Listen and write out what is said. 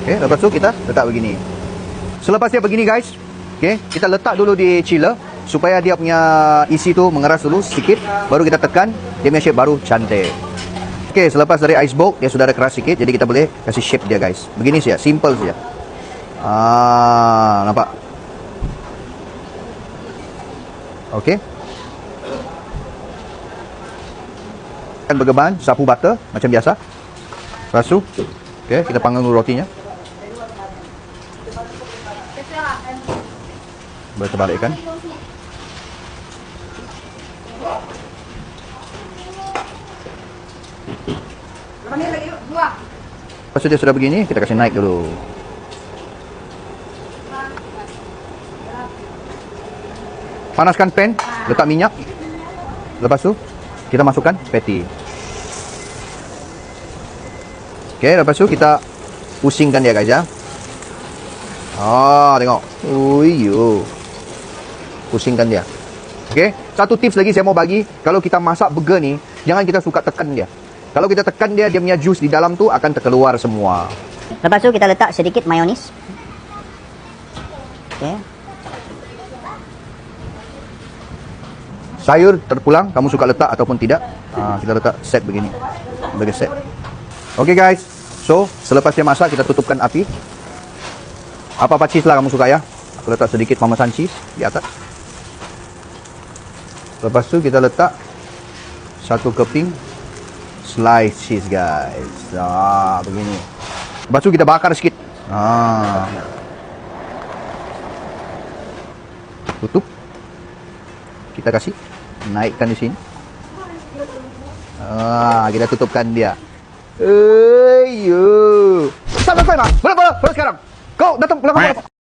Okey, lepas tu kita letak begini. Selepas dia begini guys, okey, kita letak dulu di chiller supaya dia punya isi tu mengeras dulu sedikit, baru kita tekan, dia punya shape baru cantik. Okey, selepas dari iceberg dia sudah ada keras sikit, jadi kita boleh kasih shape dia guys. Begini saja, simple saja. Ah, nampak? Okey. Kan bergeban, sapu butter macam biasa. Tu, okey, kita panggang dulu rotinya. Boleh terbalikkan. Lepas tu dia sudah begini, kita kasih naik dulu. Panaskan pan, letak minyak. Lepas tu, kita masukkan patty. Okey, lepas tu kita pusingkan dia guys ya. Ah, tengok. Uiyo. Pusingkan dia. Okey, satu tips lagi saya mau bagi, kalau kita masak burger ni, jangan kita suka tekan dia. Kalau kita tekan dia, dia punya jus di dalam tu akan terkeluar semua. Lepas tu kita letak sedikit mayonis. Okey. Sayur terpulang, kamu suka letak ataupun tidak. Ah, kita letak set begini. Bagi set. Okey guys. So, selepas dia masak, kita tutupkan api. Apa-apa cheese lah kamu suka ya. Aku letak sedikit parmesan cheese di atas. Lepas tu kita letak satu keping slice cheese guys. Ah, begini. Lepas tu kita bakar sikit. Ah. Tutup. Kita kasih naikkan di sini. Ah, kita tutupkan dia. Ayo. Sampai mana? Bola bola sekarang. Kau datang belakang.